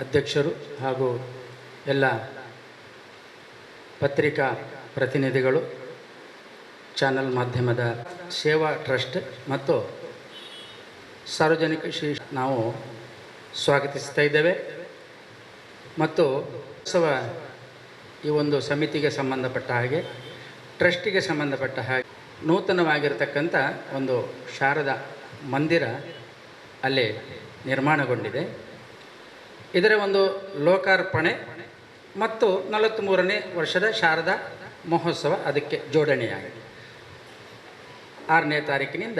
ಅಧ್ಯಕ್ಷರು ಹಾಗೂ ಎಲ್ಲ ಪತ್ರಿಕಾ ಪ್ರತಿನಿಧಿಗಳು, ಚಾನಲ್ ಮಾಧ್ಯಮದ ಸೇವಾ ಟ್ರಸ್ಟ್ ಮತ್ತು ಸಾರ್ವಜನಿಕ ಶ್ರೀ ನಾವು ಸ್ವಾಗತಿಸ್ತಾ ಇದ್ದೇವೆ. ಮತ್ತು ಉತ್ಸವ ಈ ಒಂದು ಸಮಿತಿಗೆ ಸಂಬಂಧಪಟ್ಟ ಹಾಗೆ, ಟ್ರಸ್ಟಿಗೆ ಸಂಬಂಧಪಟ್ಟ ಹಾಗೆ ನೂತನವಾಗಿರತಕ್ಕಂಥ ಒಂದು ಶಾರದಾ ಮಂದಿರ ಅಲ್ಲಿ ನಿರ್ಮಾಣಗೊಂಡಿದೆ. ಇದರ ಒಂದು ಲೋಕಾರ್ಪಣೆ ಮತ್ತು ನಲವತ್ತ್ಮೂರನೇ ವರ್ಷದ ಶಾರದಾ ಮಹೋತ್ಸವ ಅದಕ್ಕೆ ಜೋಡಣೆಯಾಗಿದೆ. ಆರನೇ ತಾರೀಕಿನಿಂದ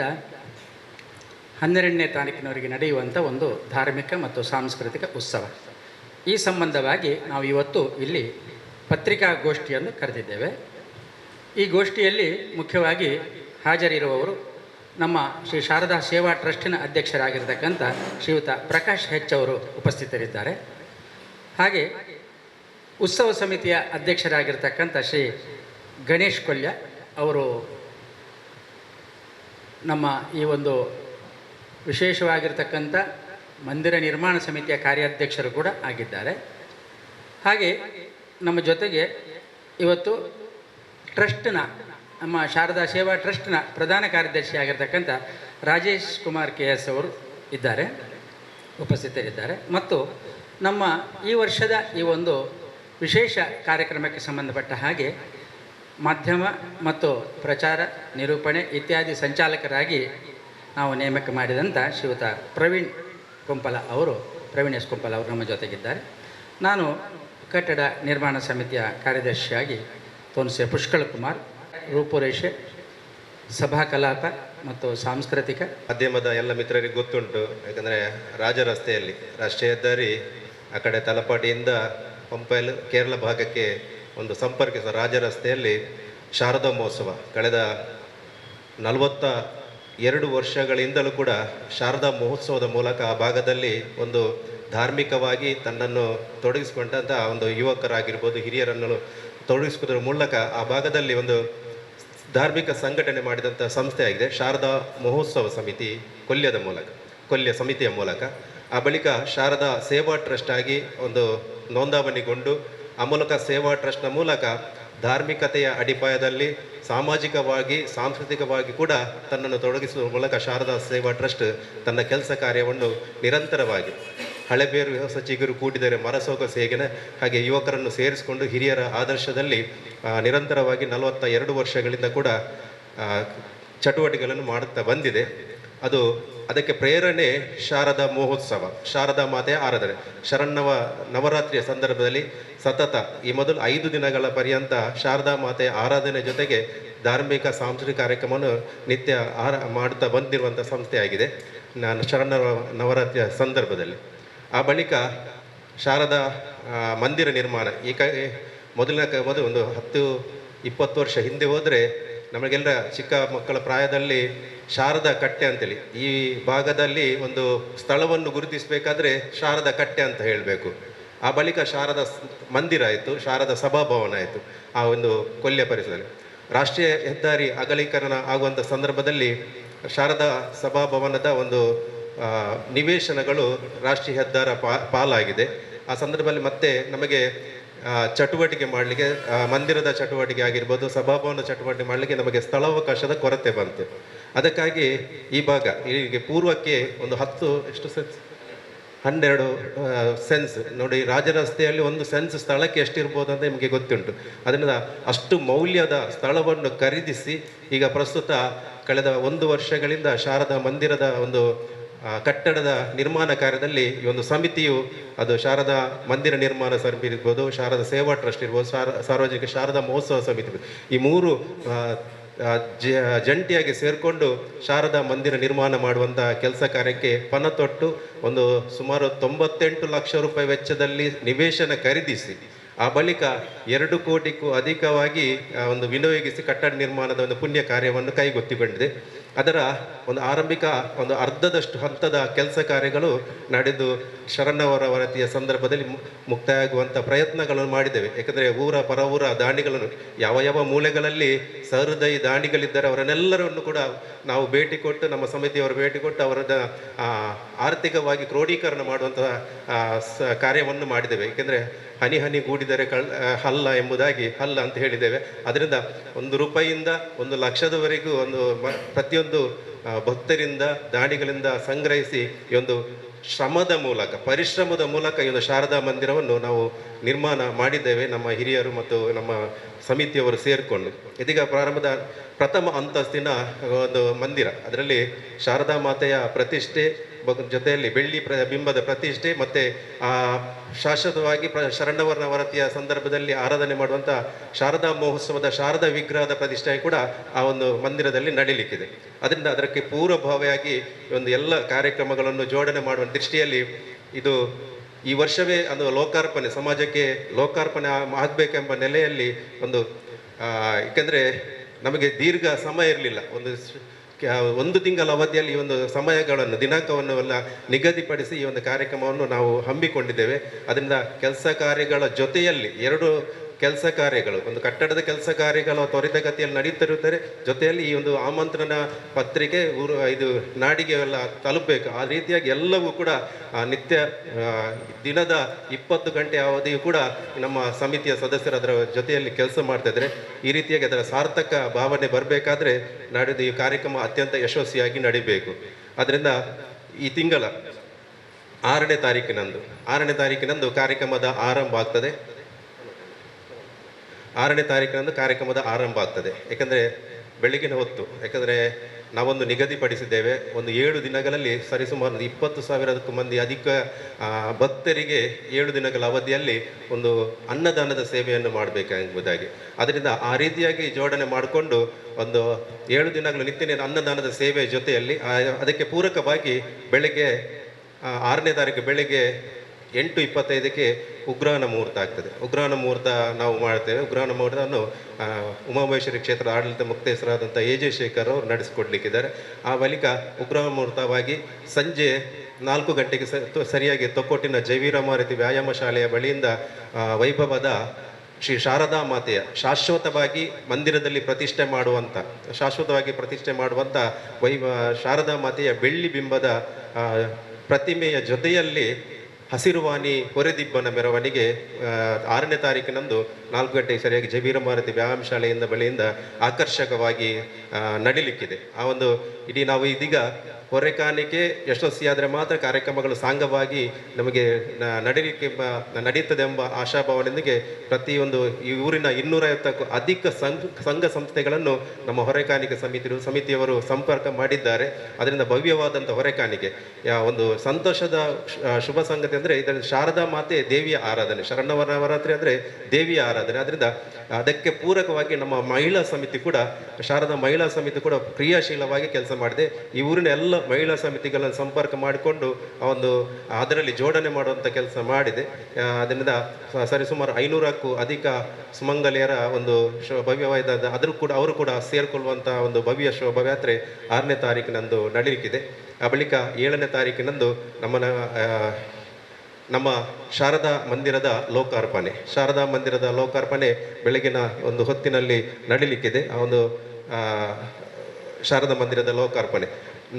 ಹನ್ನೆರಡನೇ ತಾರೀಕಿನವರೆಗೆ ನಡೆಯುವಂಥ ಒಂದು ಧಾರ್ಮಿಕ ಮತ್ತು ಸಾಂಸ್ಕೃತಿಕ ಉತ್ಸವ. ಈ ಸಂಬಂಧವಾಗಿ ನಾವು ಇವತ್ತು ಇಲ್ಲಿ ಪತ್ರಿಕಾಗೋಷ್ಠಿಯನ್ನು ಕರೆದಿದ್ದೇವೆ. ಈ ಗೋಷ್ಠಿಯಲ್ಲಿ ಮುಖ್ಯವಾಗಿ ಹಾಜರಿರುವವರು ನಮ್ಮ ಶ್ರೀ ಶಾರದಾ ಸೇವಾ ಟ್ರಸ್ಟಿನ ಅಧ್ಯಕ್ಷರಾಗಿರ್ತಕ್ಕಂಥ ಶ್ರೀಯುತ ಪ್ರಕಾಶ್ ಹೆಚ್ ಅವರು ಉಪಸ್ಥಿತರಿದ್ದಾರೆ. ಹಾಗೆ ಉತ್ಸವ ಸಮಿತಿಯ ಅಧ್ಯಕ್ಷರಾಗಿರ್ತಕ್ಕಂಥ ಶ್ರೀ ಗಣೇಶ್ ಕೊಲ್ಯ ಅವರು ನಮ್ಮ ಈ ಒಂದು ವಿಶೇಷವಾಗಿರ್ತಕ್ಕಂಥ ಮಂದಿರ ನಿರ್ಮಾಣ ಸಮಿತಿಯ ಕಾರ್ಯಾಧ್ಯಕ್ಷರು ಕೂಡ ಆಗಿದ್ದಾರೆ. ಹಾಗೆ ನಮ್ಮ ಜೊತೆಗೆ ಇವತ್ತು ಟ್ರಸ್ಟ್ನ ನಮ್ಮ ಶಾರದಾ ಸೇವಾ ಟ್ರಸ್ಟ್ನ ಪ್ರಧಾನ ಕಾರ್ಯದರ್ಶಿ ಆಗಿರ್ತಕ್ಕಂಥ ರಾಜೇಶ್ ಕುಮಾರ್ ಕೆ ಎಸ್ ಅವರು ಇದ್ದಾರೆ, ಉಪಸ್ಥಿತರಿದ್ದಾರೆ. ಮತ್ತು ನಮ್ಮ ಈ ವರ್ಷದ ಈ ಒಂದು ವಿಶೇಷ ಕಾರ್ಯಕ್ರಮಕ್ಕೆ ಸಂಬಂಧಪಟ್ಟ ಹಾಗೆ ಮಾಧ್ಯಮ ಮತ್ತು ಪ್ರಚಾರ, ನಿರೂಪಣೆ ಇತ್ಯಾದಿ ಸಂಚಾಲಕರಾಗಿ ನಾವು ನೇಮಕ ಮಾಡಿದಂಥ ಶ್ರೀಯುತ ಪ್ರವೀಣ್ ಕುಂಪಲ ಅವರು, ಪ್ರವೀಣ್ ಎಸ್ ಕುಂಪಲ ಅವರು ನಮ್ಮ ಜೊತೆಗಿದ್ದಾರೆ. ನಾನು ಕಟ್ಟಡ ನಿರ್ಮಾಣ ಸಮಿತಿಯ ಕಾರ್ಯದರ್ಶಿಯಾಗಿ ತೋನ್ಸೆ ಪುಷ್ಕಳ ಕುಮಾರ್ ರೂಪುರೇಷೆ ಸಭಾ ಕಲಾಪ ಮತ್ತು ಸಾಂಸ್ಕೃತಿಕ. ಮಾಧ್ಯಮದ ಎಲ್ಲ ಮಿತ್ರರಿಗೆ ಗೊತ್ತುಂಟು, ಯಾಕಂದರೆ ರಾಜ ರಸ್ತೆಯಲ್ಲಿ, ರಾಷ್ಟ್ರೀಯ ಹೆದ್ದಾರಿ ಆ ಕಡೆ ತಲಪಾಡಿಯಿಂದ ಪಂಪಲ್ ಕೇರಳ ಭಾಗಕ್ಕೆ ಒಂದು ಸಂಪರ್ಕಿಸುವ ರಾಜ ರಸ್ತೆಯಲ್ಲಿ ಶಾರದಾ ಮಹೋತ್ಸವ. ಕಳೆದ ನಲವತ್ತ ಎರಡು ವರ್ಷಗಳಿಂದಲೂ ಕೂಡ ಶಾರದಾ ಮಹೋತ್ಸವದ ಮೂಲಕ ಆ ಭಾಗದಲ್ಲಿ ಒಂದು ಧಾರ್ಮಿಕವಾಗಿ ತನ್ನನ್ನು ತೊಡಗಿಸಿಕೊಂಡಂಥ ಒಂದು ಯುವಕರಾಗಿರ್ಬೋದು, ಹಿರಿಯರನ್ನು ತೊಡಗಿಸ್ಕೊದ್ರ ಮೂಲಕ ಆ ಭಾಗದಲ್ಲಿ ಒಂದು ಧಾರ್ಮಿಕ ಸಂಘಟನೆ ಮಾಡಿದಂಥ ಸಂಸ್ಥೆಯಾಗಿದೆ ಶಾರದಾ ಮಹೋತ್ಸವ ಸಮಿತಿ ಕೊಲ್ಯದ ಮೂಲಕ ಕೊಲ್ಯ ಸಮಿತಿಯ ಮೂಲಕ. ಆ ಬಳಿಕ ಶಾರದಾ ಸೇವಾ ಟ್ರಸ್ಟ್ ಆಗಿ ಒಂದು ನೋಂದಾವಣಿಗೊಂಡು ಆ ಮೂಲಕ ಸೇವಾ ಟ್ರಸ್ಟ್ನ ಮೂಲಕ ಧಾರ್ಮಿಕತೆಯ ಅಡಿಪಾಯದಲ್ಲಿ ಸಾಮಾಜಿಕವಾಗಿ, ಸಾಂಸ್ಕೃತಿಕವಾಗಿ ಕೂಡ ತನ್ನನ್ನು ತೊಡಗಿಸುವ ಮೂಲಕ ಶಾರದಾ ಸೇವಾ ಟ್ರಸ್ಟ್ ತನ್ನ ಕೆಲಸ ಕಾರ್ಯವನ್ನು ನಿರಂತರವಾಗಿ ಹಳೆಬೇರು ಹೊಸ ಚಿಗುರು ಕೂಡಿದರೆ ಮರಸೋಗ ಸೇಗನೆ. ಹಾಗೆ ಯುವಕರನ್ನು ಸೇರಿಸಿಕೊಂಡು ಹಿರಿಯರ ಆದರ್ಶದಲ್ಲಿ ನಿರಂತರವಾಗಿ ನಲವತ್ತ ಎರಡು ವರ್ಷಗಳಿಂದ ಕೂಡ ಚಟುವಟಿಕೆಗಳನ್ನು ಮಾಡುತ್ತಾ ಬಂದಿದೆ. ಅದು ಅದಕ್ಕೆ ಪ್ರೇರಣೆ ಶಾರದಾ ಮಹೋತ್ಸವ. ಶಾರದಾ ಮಾತೆಯ ಆರಾಧನೆ. ಶರಣ್ಣವ ನವರಾತ್ರಿಯ ಸಂದರ್ಭದಲ್ಲಿ ಸತತ ಈ ಮೊದಲು ಐದು ದಿನಗಳ ಪರ್ಯಂತ ಶಾರದಾ ಮಾತೆಯ ಆರಾಧನೆ ಜೊತೆಗೆ ಧಾರ್ಮಿಕ, ಸಾಂಸ್ಕೃತಿಕ ಕಾರ್ಯಕ್ರಮವನ್ನು ನಿತ್ಯ ಆರ, ಮಾಡುತ್ತಾ ಬಂದಿರುವಂಥ ಸಂಸ್ಥೆಯಾಗಿದೆ. ನಾನು ಶರಣ ನವರಾತ್ರಿಯ ಸಂದರ್ಭದಲ್ಲಿ. ಆ ಬಳಿಕ ಶಾರದಾ ಮಂದಿರ ನಿರ್ಮಾಣ. ಈ ಕ, ಮೊದಲಿನ ಮೊದಲು ಒಂದು ಹತ್ತು, ಇಪ್ಪತ್ತು ವರ್ಷ ಹಿಂದೆ ಹೋದರೆ ನಮಗೆಲ್ಲ ಚಿಕ್ಕ ಮಕ್ಕಳ ಪ್ರಾಯದಲ್ಲಿ ಶಾರದಾ ಕಟ್ಟೆ ಅಂತೇಳಿ. ಈ ಭಾಗದಲ್ಲಿ ಒಂದು ಸ್ಥಳವನ್ನು ಗುರುತಿಸಬೇಕಾದ್ರೆ ಶಾರದಾ ಕಟ್ಟೆ ಅಂತ ಹೇಳಬೇಕು. ಆ ಬಳಿಕ ಶಾರದಾ ಮಂದಿರ ಆಯಿತು, ಶಾರದಾ ಸಭಾಭವನ ಆಯಿತು ಆ ಒಂದು ಕೊಲ್ಯ ಪರಿಸರದಲ್ಲಿ. ರಾಷ್ಟ್ರೀಯ ಹೆದ್ದಾರಿ ಅಗಲೀಕರಣ ಆಗುವಂಥ ಸಂದರ್ಭದಲ್ಲಿ ಶಾರದಾ ಸಭಾಭವನದ ಒಂದು ನಿವೇಶನಗಳು ರಾಷ್ಟ್ರೀಯ ಹೆದ್ದಾರ ಪಾಲಾಗಿದೆ. ಆ ಸಂದರ್ಭದಲ್ಲಿ ಮತ್ತೆ ನಮಗೆ ಚಟುವಟಿಕೆ ಮಾಡಲಿಕ್ಕೆ ಮಂದಿರದ ಚಟುವಟಿಕೆ ಆಗಿರ್ಬೋದು ಸಭಾಭವನ ಚಟುವಟಿಕೆ ಮಾಡಲಿಕ್ಕೆ ನಮಗೆ ಸ್ಥಳಾವಕಾಶದ ಕೊರತೆ ಬಂತು. ಅದಕ್ಕಾಗಿ ಈ ಭಾಗ ಈಗ ಪೂರ್ವಕ್ಕೆ ಒಂದು ಹತ್ತು, ಎಷ್ಟು ಸೆನ್ಸ್? ಹನ್ನೆರಡು ಸೆನ್ಸ್. ನೋಡಿ, ರಾಜರಸ್ತೆಯಲ್ಲಿ ಒಂದು ಸೆನ್ಸ್ ಸ್ಥಳಕ್ಕೆ ಎಷ್ಟಿರ್ಬೋದು ಅಂತ ನಿಮಗೆ ಗೊತ್ತುಂಟು. ಅದರಿಂದ ಅಷ್ಟು ಮೌಲ್ಯದ ಸ್ಥಳವನ್ನು ಖರೀದಿಸಿ, ಈಗ ಪ್ರಸ್ತುತ ಕಳೆದ ಒಂದು ವರ್ಷಗಳಿಂದ ಶಾರದಾ ಮಂದಿರದ ಒಂದು ಕಟ್ಟಡದ ನಿರ್ಮಾಣ ಕಾರ್ಯದಲ್ಲಿ ಈ ಒಂದು ಸಮಿತಿಯು, ಅದು ಶಾರದಾ ಮಂದಿರ ನಿರ್ಮಾಣ ಸಮಿತಿ ಇರ್ಬೋದು, ಶಾರದಾ ಸೇವಾ ಟ್ರಸ್ಟ್ ಇರ್ಬೋದು, ಸಾರ, ಸಾರ್ವಜನಿಕ ಶಾರದಾ ಮಹೋತ್ಸವ ಸಮಿತಿ ಈ ಮೂರು ಜಂಟಿಯಾಗಿ ಸೇರಿಕೊಂಡು ಶಾರದಾ ಮಂದಿರ ನಿರ್ಮಾಣ ಮಾಡುವಂಥ ಕೆಲಸ ಕಾರ್ಯಕ್ಕೆ ಪಣ ತೊಟ್ಟು ಒಂದು ಸುಮಾರು ತೊಂಬತ್ತೆಂಟು ಲಕ್ಷ ರೂಪಾಯಿ ವೆಚ್ಚದಲ್ಲಿ ನಿವೇಶನ ಖರೀದಿಸಿ, ಆ ಬಳಿಕ ಎರಡು ಕೋಟಿಗೂ ಅಧಿಕವಾಗಿ ಒಂದು ವಿನಿಯೋಗಿಸಿ ಕಟ್ಟಡ ನಿರ್ಮಾಣದ ಒಂದು ಪುಣ್ಯ ಕಾರ್ಯವನ್ನು ಕೈಗೊತ್ತಿಕೊಂಡಿದೆ. ಅದರ ಒಂದು ಆರಂಭಿಕ ಒಂದು ಅರ್ಧದಷ್ಟು ಹಂತದ ಕೆಲಸ ಕಾರ್ಯಗಳು ನಡೆದು ಶರಣವರ ವರತಿಯ ಸಂದರ್ಭದಲ್ಲಿ ಮುಕ್ತಾಯಾಗುವಂಥ ಪ್ರಯತ್ನಗಳನ್ನು ಮಾಡಿದ್ದೇವೆ. ಯಾಕಂದರೆ ಊರ ಪರ ಊರ ದಾಂಡಿಗಳನ್ನು ಯಾವ ಯಾವ ಮೂಲೆಗಳಲ್ಲಿ ಸಹೃದಯಿ ದಾಣಿಗಳಿದ್ದರೆ ಅವರನ್ನೆಲ್ಲರನ್ನು ಕೂಡ ನಾವು ಭೇಟಿ ಕೊಟ್ಟು, ನಮ್ಮ ಸಮಿತಿಯವರು ಭೇಟಿ ಕೊಟ್ಟು ಅವರದ ಆರ್ಥಿಕವಾಗಿ ಕ್ರೋಢೀಕರಣ ಮಾಡುವಂತಹ ಕಾರ್ಯವನ್ನು ಮಾಡಿದ್ದೇವೆ. ಏಕೆಂದರೆ ಹನಿ ಹನಿ ಗೂಡಿದರೆ ಕಳ್ ಹಲ್ಲ ಎಂಬುದಾಗಿ ಹಲ್ಲ ಅಂತ ಹೇಳಿದ್ದೇವೆ. ಅದರಿಂದ ಒಂದು ರೂಪಾಯಿಯಿಂದ ಒಂದು ಲಕ್ಷದವರೆಗೂ ಒಂದು ಪ್ರತಿಯೊಂದು ಆ, ಭಕ್ತರಿಂದ ದಾನಿಗಳಿಂದ ಸಂಗ್ರಹಿಸಿ ಈ ಒಂದು ಶ್ರಮದ ಮೂಲಕ ಪರಿಶ್ರಮದ ಮೂಲಕ ಈ ಒಂದು ಶಾರದಾ ಮಂದಿರವನ್ನು ನಾವು ನಿರ್ಮಾಣ ಮಾಡಿದ್ದೇವೆ ನಮ್ಮ ಹಿರಿಯರು ಮತ್ತು ನಮ್ಮ ಸಮಿತಿಯವರು ಸೇರಿಕೊಂಡು. ಇದೀಗ ಪ್ರಾರಂಭದ ಪ್ರಥಮ ಅಂತಸ್ತಿನ ಒಂದು ಮಂದಿರ. ಅದರಲ್ಲಿ ಶಾರದಾ ಮಾತೆಯ ಪ್ರತಿಷ್ಠೆ ಜೊತೆಯಲ್ಲಿ ಬೆಳ್ಳಿ ಬಿಂಬದ ಪ್ರತಿಷ್ಠೆ ಮತ್ತು ಶಾಶ್ವತವಾಗಿ ಪ್ರ, ಶರಣವರ್ಣ ವರತಿಯ ಸಂದರ್ಭದಲ್ಲಿ ಆರಾಧನೆ ಮಾಡುವಂಥ ಶಾರದಾ ಮಹೋತ್ಸವದ ಶಾರದಾ ವಿಗ್ರಹದ ಪ್ರತಿಷ್ಠೆ ಕೂಡ ಆ ಒಂದು ಮಂದಿರದಲ್ಲಿ ನಡೀಲಿಕ್ಕಿದೆ. ಅದರಿಂದ ಅದಕ್ಕೆ ಪೂರ್ವಭಾವಿಯಾಗಿ ಒಂದು ಎಲ್ಲ ಕಾರ್ಯಕ್ರಮಗಳನ್ನು ಜೋಡಣೆ ಮಾಡುವ ದೃಷ್ಟಿಯಲ್ಲಿ ಇದು ಈ ವರ್ಷವೇ ಅದು ಲೋಕಾರ್ಪಣೆ, ಸಮಾಜಕ್ಕೆ ಲೋಕಾರ್ಪಣೆ ಆಗಬೇಕೆಂಬ ನೆಲೆಯಲ್ಲಿ ಒಂದು ಏಕೆಂದರೆ ನಮಗೆ ದೀರ್ಘ ಸಮಯ ಇರಲಿಲ್ಲ. ಒಂದು ಒಂದು ತಿಂಗಳ ಅವಧಿಯಲ್ಲಿ ಈ ಒಂದು ಸಮಯಗಳನ್ನು ದಿನಾಂಕವನ್ನು ಎಲ್ಲ ನಿಗದಿಪಡಿಸಿ ಈ ಒಂದು ಕಾರ್ಯಕ್ರಮವನ್ನು ನಾವು ಹಮ್ಮಿಕೊಂಡಿದ್ದೇವೆ. ಅದರಿಂದ ಕೆಲಸ ಕಾರ್ಯಗಳ ಜೊತೆಯಲ್ಲಿ ಎರಡು ಕೆಲಸ ಕಾರ್ಯಗಳು, ಒಂದು ಕಟ್ಟಡದ ಕೆಲಸ ಕಾರ್ಯಗಳು ತ್ವರಿತಗತಿಯಲ್ಲಿ ನಡೀತಿರುತ್ತಾರೆ, ಜೊತೆಯಲ್ಲಿ ಈ ಒಂದು ಆಮಂತ್ರಣ ಪತ್ರಿಕೆ ಊರು, ಇದು ನಾಡಿಗೆ ಎಲ್ಲ ತಲುಪಬೇಕು. ಆ ರೀತಿಯಾಗಿ ಎಲ್ಲವೂ ಕೂಡ ನಿತ್ಯ ದಿನದ ಇಪ್ಪತ್ತು ಗಂಟೆ ಅವಧಿಯು ಕೂಡ ನಮ್ಮ ಸಮಿತಿಯ ಸದಸ್ಯರು ಅದರ ಜೊತೆಯಲ್ಲಿ ಕೆಲಸ ಮಾಡ್ತಾ ಈ ರೀತಿಯಾಗಿ ಅದರ ಸಾರ್ಥಕ ಭಾವನೆ ಬರಬೇಕಾದ್ರೆ ನಾಡಿದ್ದು ಈ ಕಾರ್ಯಕ್ರಮ ಅತ್ಯಂತ ಯಶಸ್ವಿಯಾಗಿ ನಡಿಬೇಕು. ಅದರಿಂದ ಈ ತಿಂಗಳ ಆರನೇ ತಾರೀಕಿನಂದು ಆರನೇ ತಾರೀಕಿನಂದು ಕಾರ್ಯಕ್ರಮದ ಆರಂಭ ಆಗ್ತದೆ. ಆರನೇ ತಾರೀಕಿನಂದು ಕಾರ್ಯಕ್ರಮದ ಆರಂಭ ಆಗ್ತದೆ. ಯಾಕಂದರೆ ಬೆಳಗಿನ ಹೊತ್ತು ಯಾಕಂದರೆ ನಾವೊಂದು ನಿಗದಿಪಡಿಸಿದ್ದೇವೆ. ಒಂದು ಏಳು ದಿನಗಳಲ್ಲಿ ಸರಿಸುಮಾರು ಒಂದು ಇಪ್ಪತ್ತು ಸಾವಿರಕ್ಕೂ ಮಂದಿ ಅಧಿಕ ಭಕ್ತರಿಗೆ ಏಳು ದಿನಗಳ ಅವಧಿಯಲ್ಲಿ ಒಂದು ಅನ್ನದಾನದ ಸೇವೆಯನ್ನು ಮಾಡಬೇಕೆಂಬುದಾಗಿ ಅದರಿಂದ ಆ ರೀತಿಯಾಗಿ ಜೋಡಣೆ ಮಾಡಿಕೊಂಡು ಒಂದು ಏಳು ದಿನಗಳು ನಿತ್ಯ ಅನ್ನದಾನದ ಸೇವೆ ಜೊತೆಯಲ್ಲಿ ಅದಕ್ಕೆ ಪೂರಕವಾಗಿ ಬೆಳಗ್ಗೆ ಆರನೇ ತಾರೀಕು ಬೆಳಗ್ಗೆ ಎಂಟು ಇಪ್ಪತ್ತೈದಕ್ಕೆ ಉಗ್ರಾಣ ಮುಹೂರ್ತ ಆಗ್ತದೆ. ಉಗ್ರಾಣ ಮುಹೂರ್ತ ನಾವು ಮಾಡ್ತೇವೆ. ಉಗ್ರಾಣ ಮುಹೂರ್ತವನ್ನು ಉಮಾಮಹೇಶ್ವರಿ ಕ್ಷೇತ್ರದ ಆಡಳಿತ ಮುಕ್ತೇಸರಾದಂಥ ಎ ಜೆ ಶೇಖರ್ ಅವರು ನಡೆಸಿಕೊಡ್ಲಿಕ್ಕಿದ್ದಾರೆ. ಆ ಬಳಿಕ ಉಗ್ರಹ ಮುಹೂರ್ತವಾಗಿ ಸಂಜೆ ನಾಲ್ಕು ಗಂಟೆಗೆ ಸರಿಯಾಗಿ ತೊಕ್ಕೊಟ್ಟಿನ ಜೈವೀರಮಾರತಿ ವ್ಯಾಯಾಮ ಶಾಲೆಯ ಬಳಿಯಿಂದ ವೈಭವದ ಶ್ರೀ ಶಾರದಾ ಮಾತೆಯ ಶಾಶ್ವತವಾಗಿ ಮಂದಿರದಲ್ಲಿ ಪ್ರತಿಷ್ಠೆ ಮಾಡುವಂಥ, ಶಾಶ್ವತವಾಗಿ ಪ್ರತಿಷ್ಠೆ ಮಾಡುವಂಥ ವೈಭ, ಶಾರದಾ ಮಾತೆಯ ಬೆಳ್ಳಿ ಬಿಂಬದ ಪ್ರತಿಮೆಯ ಜೊತೆಯಲ್ಲಿ ಹಸಿರುವಾಣಿ ಹೊರೆದಿಬ್ಬನ ಮೆರವಣಿಗೆ ಆರನೇ ತಾರೀಕಿನಂದು ನಾಲ್ಕು ಗಂಟೆಗೆ ಸರಿಯಾಗಿ ಜಬೀರ ಮಾರುತಿ ವ್ಯಾಯಾಮ ಶಾಲೆಯಿಂದ ಬಳಿಯಿಂದ ಆಕರ್ಷಕವಾಗಿ ನಡಿಲಿಕ್ಕಿದೆ. ಆ ಒಂದು ಇಡೀ ನಾವು ಇದೀಗ ಹೊರೆಕಾಣಿಕೆ ಯಶಸ್ವಿಯಾದರೆ ಮಾತ್ರ ಕಾರ್ಯಕ್ರಮಗಳು ಸಾಂಗವಾಗಿ ನಮಗೆ ನಡೀಲಿಕ್ಕೆ ನಡೀತದೆ ಎಂಬ ಆಶಾಭಾವನೆಯೊಂದಿಗೆ ಪ್ರತಿಯೊಂದು ಈ ಊರಿನ ಇನ್ನೂರೈವತ್ತಕ್ಕೂ ಅಧಿಕ ಸಂಘ ಸಂಘ ಸಂಸ್ಥೆಗಳನ್ನು ನಮ್ಮ ಹೊರೆಕಾಣಿಕೆ ಸಮಿತಿ, ಸಮಿತಿಯವರು ಸಂಪರ್ಕ ಮಾಡಿದ್ದಾರೆ. ಅದರಿಂದ ಭವ್ಯವಾದಂಥ ಹೊರೆಕಾಣಿಕೆ ಒಂದು ಸಂತೋಷದ ಶುಭ ಸಂಗತಿ ಅಂದರೆ ಇದರಲ್ಲಿ ಶಾರದಾ ಮಾತೆ ದೇವಿಯ ಆರಾಧನೆ, ಶರಣವರ ನವರಾತ್ರಿ ಅಂದರೆ ದೇವಿಯ ಆರಾಧನೆ. ಅದರಿಂದ ಅದಕ್ಕೆ ಪೂರಕವಾಗಿ ನಮ್ಮ ಮಹಿಳಾ ಸಮಿತಿ ಕೂಡ, ಶಾರದಾ ಮಹಿಳಾ ಸಮಿತಿ ಕೂಡ ಕ್ರಿಯಾಶೀಲವಾಗಿ ಕೆಲಸ ಮಾಡಿದೆ. ಈ ಊರಿನ ಎಲ್ಲ ಮಹಿಳಾ ಸಮಿತಿಗಳನ್ನು ಸಂಪರ್ಕ ಮಾಡಿಕೊಂಡು ಒಂದು, ಅದರಲ್ಲಿ ಜೋಡಣೆ ಮಾಡುವಂಥ ಕೆಲಸ ಮಾಡಿದೆ. ಅದರಿಂದ ಸರಿಸುಮಾರು ಐನೂರಕ್ಕೂ ಅಧಿಕ ಸುಮಂಗಲಿಯರ ಒಂದು ಭವ್ಯವಾದ ಅದರೂ ಕೂಡ ಅವರು ಕೂಡ ಸೇರಿಕೊಳ್ಳುವಂಥ ಒಂದು ಭವ್ಯ ಶೋಭಾಯಾತ್ರೆ ಆರನೇ ತಾರೀಕಿನಂದು ನಡೀಲಿಕ್ಕಿದೆ. ಆ ಬಳಿಕ ಏಳನೇ ತಾರೀಕಿನಂದು ನಮ್ಮನ ನಮ್ಮ ಶಾರದಾ ಮಂದಿರದ ಲೋಕಾರ್ಪಣೆ. ಶಾರದಾ ಮಂದಿರದ ಲೋಕಾರ್ಪಣೆ ಬೆಳಗಿನ ಒಂದು ಹೊತ್ತಿನಲ್ಲಿ ನಡೀಲಿಕ್ಕಿದೆ. ಆ ಒಂದು ಶಾರದಾ ಮಂದಿರದ ಲೋಕಾರ್ಪಣೆ.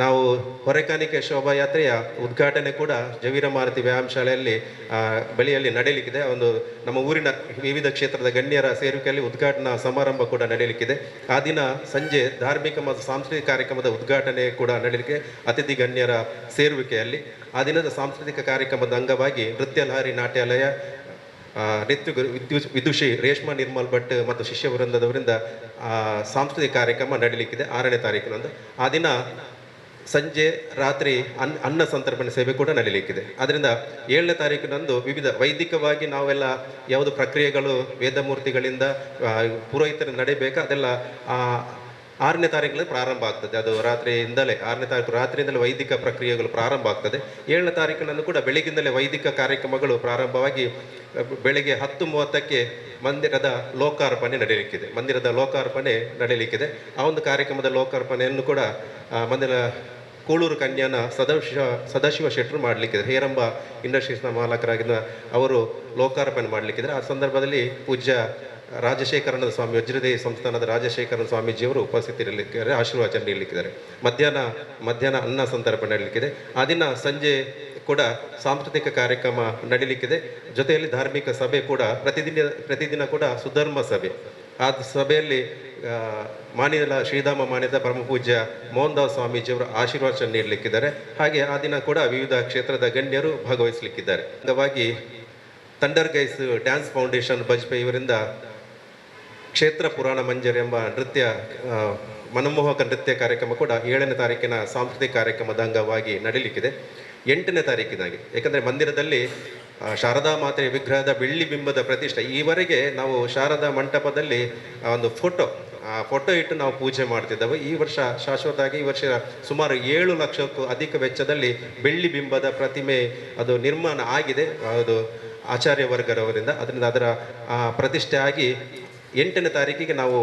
ನಾವು ಹೊರೆಕಾಣಿಕೆ ಶೋಭಾಯಾತ್ರೆಯ ಉದ್ಘಾಟನೆ ಕೂಡ ಜವೀರ ಮಾರುತಿ ವ್ಯಾಯಾಮ ಶಾಲೆಯಲ್ಲಿ ಬಳಿಯಲ್ಲಿ ನಡೆಯಲಿಕ್ಕಿದೆ. ಒಂದು ನಮ್ಮ ಊರಿನ ವಿವಿಧ ಕ್ಷೇತ್ರದ ಗಣ್ಯರ ಸೇರಿಕೆಯಲ್ಲಿ ಉದ್ಘಾಟನಾ ಸಮಾರಂಭ ಕೂಡ ನಡೆಯಲಿಕ್ಕಿದೆ. ಆ ದಿನ ಸಂಜೆ ಧಾರ್ಮಿಕ ಮತ್ತು ಸಾಂಸ್ಕೃತಿಕ ಕಾರ್ಯಕ್ರಮದ ಉದ್ಘಾಟನೆ ಕೂಡ ನಡೆಯಲಿಕ್ಕೆ ಅತಿಥಿ ಗಣ್ಯರ ಸೇರುವಿಕೆಯಲ್ಲಿ. ಆ ದಿನದ ಸಾಂಸ್ಕೃತಿಕ ಕಾರ್ಯಕ್ರಮದ ಅಂಗವಾಗಿ ನೃತ್ಯ ಲಹರಿ ನಾಟ್ಯಾಲಯ ನೃತ್ಯ ವಿದುಷಿ ರೇಷ್ಮಾ ನಿರ್ಮಲ್ ಭಟ್ ಮತ್ತು ಶಿಷ್ಯ ವೃಂದದವರಿಂದ ಸಾಂಸ್ಕೃತಿಕ ಕಾರ್ಯಕ್ರಮ ನಡೀಲಿಕ್ಕಿದೆ ಆರನೇ ತಾರೀಕಿನಂದು ಆ ದಿನ ಸಂಜೆ ರಾತ್ರಿ ಅನ್, ಅನ್ನ ಸಂತರ್ಪಣೆ ಸೇವೆ ಕೂಡ ನಡೀಲಿಕ್ಕಿದೆ. ಅದರಿಂದ ಏಳನೇ ತಾರೀಕಿನಂದು ವಿವಿಧ ವೈದಿಕವಾಗಿ ನಾವೆಲ್ಲ ಯಾವುದು ಪ್ರಕ್ರಿಯೆಗಳು, ವೇದಮೂರ್ತಿಗಳಿಂದ ಪುರೋಹಿತರ ನಡೀಬೇಕು, ಅದೆಲ್ಲ ಆರನೇ ತಾರೀಕಿನಲ್ಲಿ ಪ್ರಾರಂಭ ಆಗ್ತದೆ. ಅದು ರಾತ್ರಿಯಿಂದಲೇ, ಆರನೇ ತಾರೀಕು ರಾತ್ರಿಯಿಂದಲೇ ವೈದಿಕ ಪ್ರಕ್ರಿಯೆಗಳು ಪ್ರಾರಂಭ ಆಗ್ತದೆ. ಏಳನೇ ತಾರೀಕಿನಂದು ಕೂಡ ಬೆಳಗಿಂದಲೇ ವೈದಿಕ ಕಾರ್ಯಕ್ರಮಗಳು ಪ್ರಾರಂಭವಾಗಿ ಬೆಳಗ್ಗೆ ಹತ್ತು ಮೂವತ್ತಕ್ಕೆ ಮಂದಿರದ ಲೋಕಾರ್ಪಣೆ ನಡೆಯಲಿಕ್ಕಿದೆ ಮಂದಿರದ ಲೋಕಾರ್ಪಣೆ ನಡೆಯಲಿಕ್ಕಿದೆ ಆ ಒಂದು ಕಾರ್ಯಕ್ರಮದ ಲೋಕಾರ್ಪಣೆಯನ್ನು ಕೂಡ ಮಂದಿರ ಕೂಳೂರು ಕನ್ಯಾನ ಸದಾಶಿವ ಸದಾಶಿವ ಶೆಟ್ಟರು ಮಾಡಲಿಕ್ಕಿದೆ ಹೇರಂಬ ಇಂಡಸ್ಟ್ರೀಸ್ನ ಮಾಲಕರಾಗಿದ್ದ ಅವರು ಲೋಕಾರ್ಪಣೆ ಮಾಡಲಿಕ್ಕಿದ್ದಾರೆ. ಆ ಸಂದರ್ಭದಲ್ಲಿ ಪೂಜ್ಯ ರಾಜಶೇಖರನ ಸ್ವಾಮಿ ವಜ್ರದೇವಿ ಸಂಸ್ಥಾನದ ರಾಜಶೇಖರನ ಸ್ವಾಮೀಜಿಯವರು ಉಪಸ್ಥಿತಿರಲಿಕ್ಕಿದ್ದಾರೆ ಆಶೀರ್ವಚನ ನೀಡಲಿಕ್ಕಿದ್ದಾರೆ. ಮಧ್ಯಾಹ್ನ ಮಧ್ಯಾಹ್ನ ಅನ್ನ ಸಂದರ್ಭ ನಡೀಲಿಕ್ಕಿದೆ ಆ ದಿನ ಸಂಜೆ ಕೂಡ ಸಾಂಸ್ಕೃತಿಕ ಕಾರ್ಯಕ್ರಮ ನಡೀಲಿಕ್ಕಿದೆ. ಜೊತೆಯಲ್ಲಿ ಧಾರ್ಮಿಕ ಸಭೆ ಕೂಡ ಪ್ರತಿದಿನ ಪ್ರತಿದಿನ ಕೂಡ ಸುಧರ್ಮ ಸಭೆ. ಆ ಸಭೆಯಲ್ಲಿ ಮಾನ್ಯಲ ಶ್ರೀಧಾಮ ಮಾನ್ಯದ ಪರಮ ಪೂಜ್ಯ ಮೋಹನ್ ದಾಸ್ ಸ್ವಾಮೀಜಿಯವರು ಆಶೀರ್ವಾದ ನೀಡಲಿಕ್ಕಿದ್ದಾರೆ. ಹಾಗೆ ಆ ದಿನ ಕೂಡ ವಿವಿಧ ಕ್ಷೇತ್ರದ ಗಣ್ಯರು ಭಾಗವಹಿಸಲಿಕ್ಕಿದ್ದಾರೆ. ಅಂಗವಾಗಿ thunder guys dance foundation Bajpe ಇವರಿಂದ ಕ್ಷೇತ್ರ ಪುರಾಣ ಮಂಜರ್ ಎಂಬ ನೃತ್ಯ ಮನಮೋಹಕ ನೃತ್ಯ ಕಾರ್ಯಕ್ರಮ ಕೂಡ ಏಳನೇ ತಾರೀಕಿನ ಸಾಂಸ್ಕೃತಿಕ ಕಾರ್ಯಕ್ರಮದ ಅಂಗವಾಗಿ ನಡೀಲಿಕ್ಕಿದೆ. ಎಂಟನೇ ತಾರೀಕಿನಾಗಿ. ಯಾಕಂದರೆ ಮಂದಿರದಲ್ಲಿ ಶಾರದಾ ಮಾತೆಯ ವಿಗ್ರಹದ ಬೆಳ್ಳಿ ಬಿಂಬದ ಪ್ರತಿಷ್ಠೆ. ಈವರೆಗೆ ನಾವು ಶಾರದಾ ಮಂಟಪದಲ್ಲಿ ಒಂದು ಫೋಟೋ, ಆ ಫೋಟೋ ಇಟ್ಟು ನಾವು ಪೂಜೆ ಮಾಡ್ತಿದ್ದೆವು. ಈ ವರ್ಷ ಶಾಶ್ವತವಾಗಿ ಈ ವರ್ಷ ಸುಮಾರು ಏಳು ಲಕ್ಷಕ್ಕೂ ಅಧಿಕ ವೆಚ್ಚದಲ್ಲಿ ಬೆಳ್ಳಿ ಬಿಂಬದ ಪ್ರತಿಮೆ ಅದು ನಿರ್ಮಾಣ ಆಗಿದೆ. ಅದು ಆಚಾರ್ಯ ವರ್ಗರವರಿಂದ. ಅದರಿಂದ ಅದರ ಪ್ರತಿಷ್ಠೆ ಆಗಿ ಎಂಟನೇ ತಾರೀಕಿಗೆ ನಾವು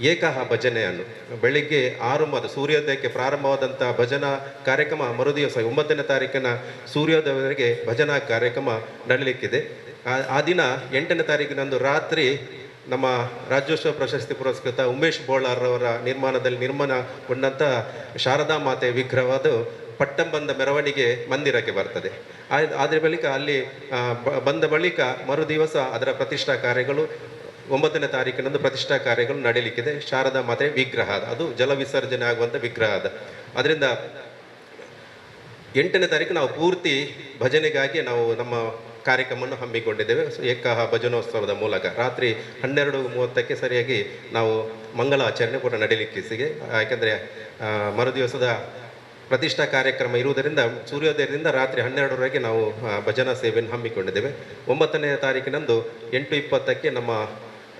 ಏಕಹ ಭಜನೆಯನ್ನು. ಬೆಳಿಗ್ಗೆ ಆರು ಮದ ಸೂರ್ಯೋದಯಕ್ಕೆ ಪ್ರಾರಂಭವಾದಂಥ ಭಜನಾ ಕಾರ್ಯಕ್ರಮ ಮರುದಿವಸ ಒಂಬತ್ತನೇ ತಾರೀಕಿನ ಸೂರ್ಯೋದಯವರೆಗೆ ಭಜನಾ ಕಾರ್ಯಕ್ರಮ ನಡೀಲಿಕ್ಕಿದೆ. ಆ- ದಿನ ಎಂಟನೇ ತಾರೀಕಿನಂದು ರಾತ್ರಿ ನಮ್ಮ ರಾಜ್ಯೋತ್ಸವ ಪ್ರಶಸ್ತಿ ಪುರಸ್ಕೃತ ಉಮೇಶ್ ಬೋಳಾರವರ ನಿರ್ಮಾಣದಲ್ಲಿ ನಿರ್ಮಾಣಗೊಂಡಂಥ ಶಾರದಾ ಮಾತೆ ವಿಗ್ರಹವಾದ ಪಟ್ಟಂಬಂದ ಮೆರವಣಿಗೆ ಮಂದಿರಕ್ಕೆ ಬರ್ತದೆ. ಅದರ ಬಳಿಕ ಅಲ್ಲಿ ಬಂದ ಬಳಿಕ ಮರುದಿವಸ ಅದರ ಪ್ರತಿಷ್ಠಾ ಕಾರ್ಯಗಳು ಒಂಬತ್ತನೇ ತಾರೀಕಿನಂದು ಪ್ರತಿಷ್ಠಾ ಕಾರ್ಯಗಳು ನಡೀಲಿಕ್ಕಿದೆ. ಶಾರದಾ ಮಾತೆ ವಿಗ್ರಹ ಅದು. ಜಲ ವಿಸರ್ಜನೆ ಆಗುವಂಥ ವಿಗ್ರಹ ಅದ. ಅದರಿಂದ ಎಂಟನೇ ತಾರೀಕು ನಾವು ಪೂರ್ತಿ ಭಜನೆಗಾಗಿ ನಾವು ನಮ್ಮ ಕಾರ್ಯಕ್ರಮವನ್ನು ಹಮ್ಮಿಕೊಂಡಿದ್ದೇವೆ. ಏಕಾಹ ಭಜನೋತ್ಸವದ ಮೂಲಕ. ರಾತ್ರಿ ಹನ್ನೆರಡು ಮೂವತ್ತಕ್ಕೆ ಸರಿಯಾಗಿ ನಾವು ಮಂಗಲ ಆಚರಣೆ ಕೂಡ ನಡೀಲಿಕ್ಕಿಸಿಗೆ ಯಾಕೆಂದರೆ ಮರುದಿವಸದ ಪ್ರತಿಷ್ಠಾ ಕಾರ್ಯಕ್ರಮ ಇರುವುದರಿಂದ ಸೂರ್ಯೋದಯದಿಂದ ರಾತ್ರಿ ಹನ್ನೆರಡರವರೆಗೆ ನಾವು ಭಜನಾ ಸೇವೆಯನ್ನು ಹಮ್ಮಿಕೊಂಡಿದ್ದೇವೆ. ಒಂಬತ್ತನೇ ತಾರೀಕಿನಂದು ಎಂಟು ಇಪ್ಪತ್ತಕ್ಕೆ ನಮ್ಮ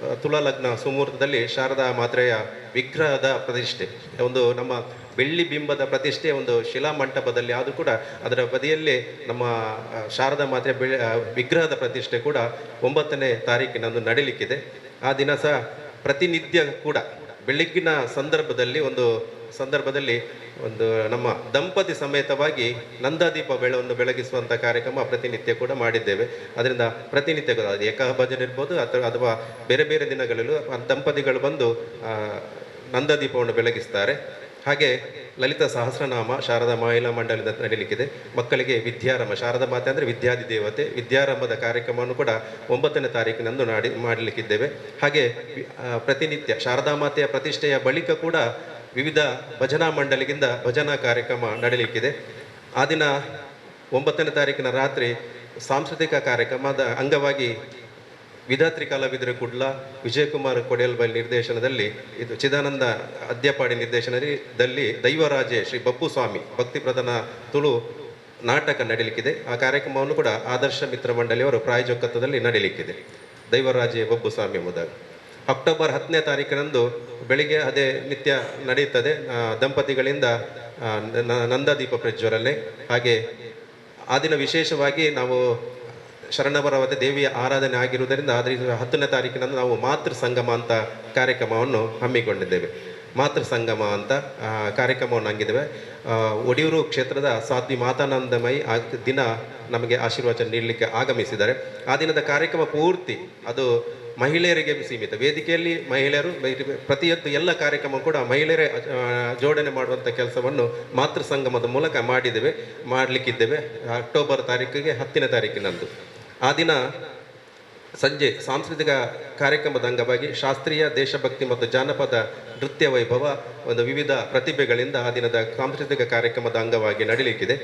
ಆ, ತುಲಾ ಲಗ್ನ ಸುಮುಹೂರ್ತದಲ್ಲಿ ಶಾರದಾ ಮಾತ್ರೆಯ ವಿಗ್ರಹದ ಪ್ರತಿಷ್ಠೆ. ಒಂದು ನಮ್ಮ ಬೆಳ್ಳಿ ಬಿಂಬದ ಪ್ರತಿಷ್ಠೆ ಒಂದು ಶಿಲಾ ಮಂಟಪದಲ್ಲಿ ಆದರೂ ಕೂಡ ಅದರ ಬದಿಯಲ್ಲೇ ನಮ್ಮ ಶಾರದಾ ಮಾತ್ರೆ ವಿಗ್ರಹದ ಪ್ರತಿಷ್ಠೆ ಕೂಡ ಒಂಬತ್ತನೇ ತಾರೀಕಿನಂದು ನಡೀಲಿಕ್ಕಿದೆ. ಆ ದಿನ ಸಹ ಪ್ರತಿನಿತ್ಯ ಕೂಡ ಬೆಳಗ್ಗಿನ ಸಂದರ್ಭದಲ್ಲಿ ಒಂದು ಸಂದರ್ಭದಲ್ಲಿ ಒಂದು ನಮ್ಮ ದಂಪತಿ ಸಮೇತವಾಗಿ ನಂದಾದೀಪ ಬೆಳವನ್ನು ಬೆಳಗಿಸುವಂಥ ಕಾರ್ಯಕ್ರಮ ಪ್ರತಿನಿತ್ಯ ಕೂಡ ಮಾಡಿದ್ದೇವೆ. ಅದರಿಂದ ಪ್ರತಿನಿತ್ಯ ಅದು ಏಕ ಭಜನೆ ಇರ್ಬೋದು, ಅಥವಾ ಅಥವಾ ಬೇರೆ ಬೇರೆ ದಿನಗಳಲ್ಲೂ ದಂಪತಿಗಳು ಬಂದು ನಂದಾದೀಪವನ್ನು ಬೆಳಗಿಸ್ತಾರೆ. ಹಾಗೆ ಲಲಿತ ಸಹಸ್ರನಾಮ ಶಾರದಾ ಮಹಿಳಾ ಮಂಡಲದ ನಡೀಲಿಕ್ಕಿದೆ. ಮಕ್ಕಳಿಗೆ ವಿದ್ಯಾರಂಭ, ಶಾರದಾ ಮಾತೆ ಅಂದರೆ ವಿದ್ಯಾದಿ ದೇವತೆ, ವಿದ್ಯಾರಂಭದ ಕಾರ್ಯಕ್ರಮವನ್ನು ಕೂಡ ಒಂಬತ್ತನೇ ತಾರೀಕಿನಂದು ನಾಡಿ ಮಾಡಲಿಕ್ಕಿದ್ದೇವೆ. ಹಾಗೆ ಪ್ರತಿನಿತ್ಯ ಶಾರದಾ ಮಾತೆಯ ಪ್ರತಿಷ್ಠೆಯ ಬಳಿಕ ಕೂಡ ವಿವಿಧ ಭಜನಾ ಮಂಡಳಿಗಿಂದ ಭಜನಾ ಕಾರ್ಯಕ್ರಮ ನಡೀಲಿಕ್ಕಿದೆ. ಆ ದಿನ ಒಂಬತ್ತನೇ ತಾರೀಕಿನ ರಾತ್ರಿ ಸಾಂಸ್ಕೃತಿಕ ಕಾರ್ಯಕ್ರಮದ ಅಂಗವಾಗಿ ವಿಧಾತ್ರಿ ಕಲಾವಿದರು ಕುಡ್ಲ ವಿಜಯಕುಮಾರ್ ಕೊಡೆಯಲ್ಬೈಲ್ ನಿರ್ದೇಶನದಲ್ಲಿ ಇದು ಚಿದಾನಂದ ಅದ್ಯಪಾಡಿ ನಿರ್ದೇಶನದಲ್ಲಿ ದೈವರಾಜೆ ಶ್ರೀ ಬಪ್ಪು ಸ್ವಾಮಿ, ಭಕ್ತಿ ಪ್ರಧಾನ ತುಳು ನಾಟಕ ನಡೀಲಿಕ್ಕಿದೆ. ಆ ಕಾರ್ಯಕ್ರಮವನ್ನು ಕೂಡ ಆದರ್ಶ ಮಿತ್ರ ಮಂಡಳಿಯವರು ಪ್ರಾಯೋಜಕತ್ವದಲ್ಲಿ ನಡೀಲಿಕ್ಕಿದೆ. ದೈವರಾಜೆ ಬಬ್ಬು ಸ್ವಾಮಿ ಎಂಬುದಾಗಿ ಅಕ್ಟೋಬರ್ ಹತ್ತನೇ ತಾರೀಕಿನಂದು ಬೆಳಿಗ್ಗೆ ಅದೇ ನಿತ್ಯ ನಡೆಯುತ್ತದೆ. ದಂಪತಿಗಳಿಂದ ನಂದ ದೀಪ ನಂದಾದೀಪ ಪ್ರಜ್ವಲನೆ. ಹಾಗೆ ಆ ದಿನ ವಿಶೇಷವಾಗಿ ನಾವು ಶರಣಬರವತೆ ದೇವಿಯ ಆರಾಧನೆ ಆಗಿರುವುದರಿಂದ ಅದರ ಹತ್ತನೇ ತಾರೀಕಿನಂದು ನಾವು ಮಾತೃ ಸಂಗಮ ಅಂತ ಕಾರ್ಯಕ್ರಮವನ್ನು ಹಮ್ಮಿಕೊಂಡಿದ್ದೇವೆ. ಮಾತೃ ಸಂಗಮ ಅಂತ ಕಾರ್ಯಕ್ರಮವನ್ನು ಹಂಗಿದ್ದೇವೆ. ಒಡಿಯೂರು ಕ್ಷೇತ್ರದ ಸಾಧ್ವಿ ಮಾತಾನಂದಮಯಿ ಆ ದಿನ ನಮಗೆ ಆಶೀರ್ವಚನ ನೀಡಲಿಕ್ಕೆ ಆಗಮಿಸಿದ್ದಾರೆ. ಆ ದಿನದ ಕಾರ್ಯಕ್ರಮ ಪೂರ್ತಿ ಅದು ಮಹಿಳೆಯರಿಗೆ ಸೀಮಿತ. ವೇದಿಕೆಯಲ್ಲಿ ಮಹಿಳೆಯರು, ಪ್ರತಿಯೊಂದು ಎಲ್ಲ ಕಾರ್ಯಕ್ರಮ ಕೂಡ ಮಹಿಳೆಯರೇ ಜೋಡಣೆ ಮಾಡುವಂಥ ಕೆಲಸವನ್ನು ಮಾತೃ ಸಂಗಮದ ಮೂಲಕ ಮಾಡಿದ್ದೇವೆ, ಮಾಡಲಿಕ್ಕಿದ್ದೇವೆ. ಅಕ್ಟೋಬರ್ ತಾರೀಕಿಗೆ ಹತ್ತನೇ ತಾರೀಕಿನಂದು. ಆ ದಿನ ಸಂಜೆ ಸಾಂಸ್ಕೃತಿಕ ಕಾರ್ಯಕ್ರಮದ ಅಂಗವಾಗಿ ಶಾಸ್ತ್ರೀಯ ದೇಶಭಕ್ತಿ ಮತ್ತು ಜಾನಪದ ನೃತ್ಯ ವೈಭವ ಒಂದು ವಿವಿಧ ಪ್ರತಿಭೆಗಳಿಂದ ಆ ದಿನದ ಸಾಂಸ್ಕೃತಿಕ ಕಾರ್ಯಕ್ರಮದ ಅಂಗವಾಗಿ ನಡೀಲಿಕ್ಕಿದೆ.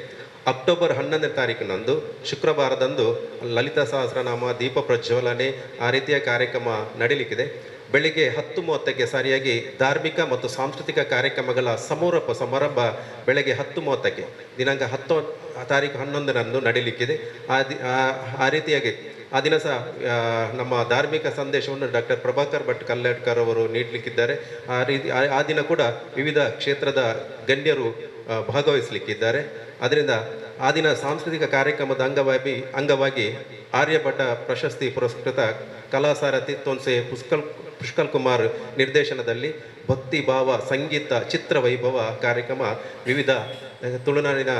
ಅಕ್ಟೋಬರ್ ಹನ್ನೊಂದನೇ ತಾರೀಕಿನಂದು ಶುಕ್ರವಾರದಂದು ಲಲಿತಾ ಸಹಸ್ರನಾಮ, ದೀಪ ಪ್ರಜ್ವಲನೆ ಆ ರೀತಿಯ ಕಾರ್ಯಕ್ರಮ ನಡೀಲಿಕ್ಕಿದೆ. ಬೆಳಿಗ್ಗೆ ಹತ್ತು ಮೂವತ್ತಕ್ಕೆ ಸರಿಯಾಗಿ ಧಾರ್ಮಿಕ ಮತ್ತು ಸಾಂಸ್ಕೃತಿಕ ಕಾರ್ಯಕ್ರಮಗಳ ಸಮಾರೋಪ ಸಮಾರಂಭ ಬೆಳಗ್ಗೆ ಹತ್ತು ಮೂವತ್ತಕ್ಕೆ. ದಿನಾಂಕ ಹತ್ತು ತಾರೀಕು ಹನ್ನೊಂದರಂದು ನಡೀಲಿಕ್ಕಿದೆ. ಆ ದಿ- ಆ- ರೀತಿಯಾಗಿ ಆ ದಿನ ಸಹ ನಮ್ಮ ಧಾರ್ಮಿಕ ಸಂದೇಶವನ್ನು ಡಾಕ್ಟರ್ ಪ್ರಭಾಕರ್ ಭಟ್ ಕಲ್ಯಾಡ್ಕರ್ ಅವರು ನೀಡಲಿಕ್ಕಿದ್ದಾರೆ. ಆ ರೀತಿ, ಆ- ದಿನ ಕೂಡ ವಿವಿಧ ಕ್ಷೇತ್ರದ ಗಣ್ಯರು ಭಾಗವಹಿಸಲಿಕ್ಕಿದ್ದಾರೆ. ಅದರಿಂದ ಆ ದಿನ ಸಾಂಸ್ಕೃತಿಕ ಕಾರ್ಯಕ್ರಮದ ಅಂಗವಾಗಿ ಅಂಗವಾಗಿ ಆರ್ಯಭಟ ಪ್ರಶಸ್ತಿ ಪುರಸ್ಕೃತ ಕಲಾಸಾರಥಿ ತೋನ್ಸೆ ಪುಷ್ಕಲ್ ಪುಷ್ಕಲ್ ಕುಮಾರ್ ನಿರ್ದೇಶನದಲ್ಲಿ ಭಕ್ತಿ ಭಾವ ಸಂಗೀತ ಚಿತ್ರ ವೈಭವ ಕಾರ್ಯಕ್ರಮ ವಿವಿಧ ತುಳುನಾಡಿನ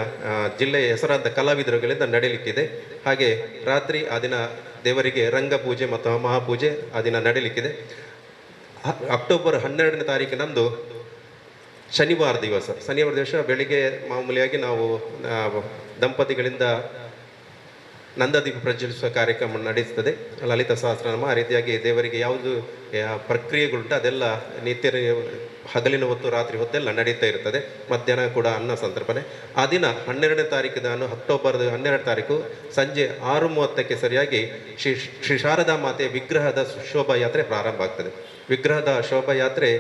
ಜಿಲ್ಲೆಯ ಹೆಸರಾದ ಕಲಾವಿದರುಗಳಿಂದ ನಡೆಯಲಿಕ್ಕಿದೆ ಹಾಗೆ ರಾತ್ರಿ ಆ ದಿನ ದೇವರಿಗೆ ರಂಗಪೂಜೆ ಮತ್ತು ಮಹಾಪೂಜೆ ಆ ದಿನ ನಡೆಯಲಿಕ್ಕಿದೆ ಅಕ್ಟೋಬರ್ ಹನ್ನೆರಡನೇ ತಾರೀಕಿನಂದು ಶನಿವಾರ ದಿವಸ. ಶನಿವಾರ ದಿವಸ ಬೆಳಿಗ್ಗೆ ಮಾಮೂಲಿಯಾಗಿ ನಾವು ದಂಪತಿಗಳಿಂದ ನಂದದೀಪ ಪ್ರಜ್ವಲಿಸುವ ಕಾರ್ಯಕ್ರಮ ನಡೆಸ್ತದೆ ಲಲಿತ ಸಹಸ್ರನಾಮ, ಆ ರೀತಿಯಾಗಿ ದೇವರಿಗೆ ಯಾವುದು ಪ್ರಕ್ರಿಯೆಗಳುಂಟು, ಅದೆಲ್ಲ ನಿತ್ಯ ಹಗಲಿನ ಹೊತ್ತು, ರಾತ್ರಿ ಹೊತ್ತೆಲ್ಲ ನಡೀತಾ ಇರ್ತದೆ. ಮಧ್ಯಾಹ್ನ ಕೂಡ ಅನ್ನ ಸಂತರ್ಪಣೆ. ಆ ದಿನ ಹನ್ನೆರಡನೇ ತಾರೀಕು, ನಾನು ಅಕ್ಟೋಬರ್ ಹನ್ನೆರಡು ತಾರೀಕು ಸಂಜೆ ಆರು ಮೂವತ್ತಕ್ಕೆ ಸರಿಯಾಗಿ ಶ್ರೀ ಶ್ರೀ ಶಾರದಾ ಮಾತೆಯ ವಿಗ್ರಹದ ಶೋಭಾಯಾತ್ರೆ ಪ್ರಾರಂಭ ಆಗ್ತದೆ. ವಿಗ್ರಹದ ಶೋಭಾಯಾತ್ರೆ